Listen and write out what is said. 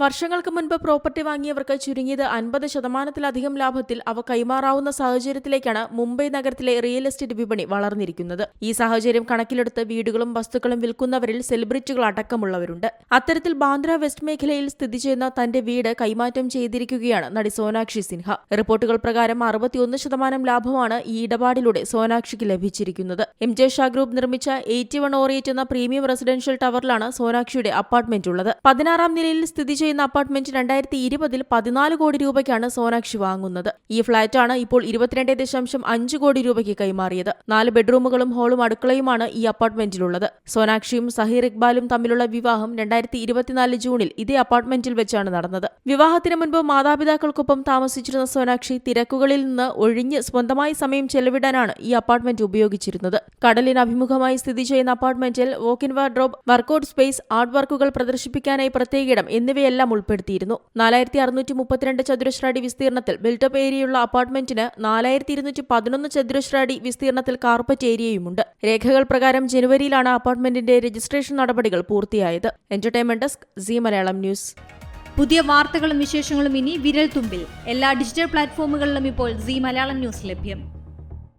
വർഷങ്ങൾക്ക് മുൻപ് പ്രോപ്പർട്ടി വാങ്ങിയവർക്ക് ചുരുങ്ങിയത് അൻപത് ശതമാനത്തിലധികം ലാഭത്തിൽ അവ കൈമാറാവുന്ന സാഹചര്യത്തിലേക്കാണ് മുംബൈ നഗരത്തിലെ റിയൽ എസ്റ്റേറ്റ് വിപണി വളർന്നിരിക്കുന്നത്. ഈ സാഹചര്യം കണക്കിലെടുത്ത് വീടുകളും വസ്തുക്കളും വിൽക്കുന്നവരിൽ സെലിബ്രിറ്റികൾ അടക്കമുള്ളവരുണ്ട്. അത്തരത്തിൽ ബാന്ദ്ര വെസ്റ്റ് മേഖലയിൽ സ്ഥിതി ചെയ്യുന്ന തന്റെ വീട് കൈമാറ്റം ചെയ്തിരിക്കുകയാണ് നടി സോനാക്ഷി സിൻഹ. റിപ്പോർട്ടുകൾ പ്രകാരം അറുപത്തിയൊന്ന് ശതമാനം ലാഭമാണ് ഈ ഇടപാടിലൂടെ സോനാക്ഷിക്ക് ലഭിച്ചിരിക്കുന്നത്. എം ജെ ഷാ ഗ്രൂപ്പ് നിർമ്മിച്ച എയ്റ്റി വൺ ഓറിയറ്റ് എന്ന പ്രീമിയം റെസിഡൻഷ്യൽ ടവറിലാണ് സോനാക്ഷിയുടെ അപ്പാർട്ട്മെന്റ് ഉള്ളത്. പതിനാറാം നിലയിൽ സ്ഥിതി ചെയ്യുന്ന അപ്പാർട്ട്മെന്റ് രണ്ടായിരത്തി ഇരുപതിൽ പതിനാല് കോടി രൂപയ്ക്കാണ് സോനാക്ഷി വാങ്ങുന്നത്. ഈ ഫ്ളാറ്റാണ് ഇപ്പോൾ ഇരുപത്തിരണ്ട് ദശാംശം അഞ്ച് കോടി രൂപയ്ക്ക് കൈമാറിയത്. നാല് ബെഡ്റൂമുകളും ഹാളും അടുക്കളയുമാണ് ഈ അപ്പാർട്ട്മെന്റിലുള്ളത്. സോനാക്ഷിയും സഹീർ ഇക്ബാലും തമ്മിലുള്ള വിവാഹം രണ്ടായിരത്തി ഇരുപത്തിനാല് ജൂണിൽ ഇതേ അപ്പാർട്ട്മെന്റിൽ വെച്ചാണ് നടന്നത്. വിവാഹത്തിന് മുൻപ് മാതാപിതാക്കൾക്കൊപ്പം താമസിച്ചിരുന്ന സോനാക്ഷി തിരക്കുകളിൽ നിന്ന് ഒഴിഞ്ഞ് സ്വന്തമായി സമയം ചെലവിടാനാണ് ഈ അപ്പാർട്ട്മെന്റ് ഉപയോഗിച്ചിരുന്നത്. കടലിന് അഭിമുഖമായി സ്ഥിതി ചെയ്യുന്ന അപ്പാർട്ട്മെന്റിൽ walk in wardrobe workout space art വർക്കുകൾ പ്രദർശിപ്പിക്കാനായി പ്രത്യേക ഇടം എന്നിവയെല്ലാം ഉൾപ്പെടുത്തിയിരുന്നു. നാലായിരത്തി അറുന്നൂറ്റി മുപ്പത്തിരണ്ട് ചതുരശ്ര അടി വിസ്തീർണത്തിൽ ബിൽട്ടപ്പ് ഏരിയയുള്ള അപ്പാർട്ട്മെന്റിന് നാലായിരത്തി ഇരുന്നൂറ്റി പതിനൊന്ന് ചതുരശ്ര അടി വിസ്തീർണത്തിൽ കാർപ്പറ്റ് ഏരിയയുമുണ്ട്. രേഖകൾ പ്രകാരം ജനുവരിയിലാണ് അപ്പാർട്ട്മെന്റിന്റെ രജിസ്ട്രേഷൻ നടപടികൾ പൂർത്തിയായത്. Entertainment desk Zee Malayalam news. പുതിയ വാർത്തകളും വിശേഷങ്ങളും ഇനി വിരൽ തുമ്പിൽ എല്ലാ ഡിജിറ്റൽ പ്ലാറ്റ്ഫോമുകളിലും ഇപ്പോൾ സി മലയാളം ന്യൂസ് ലഭ്യം.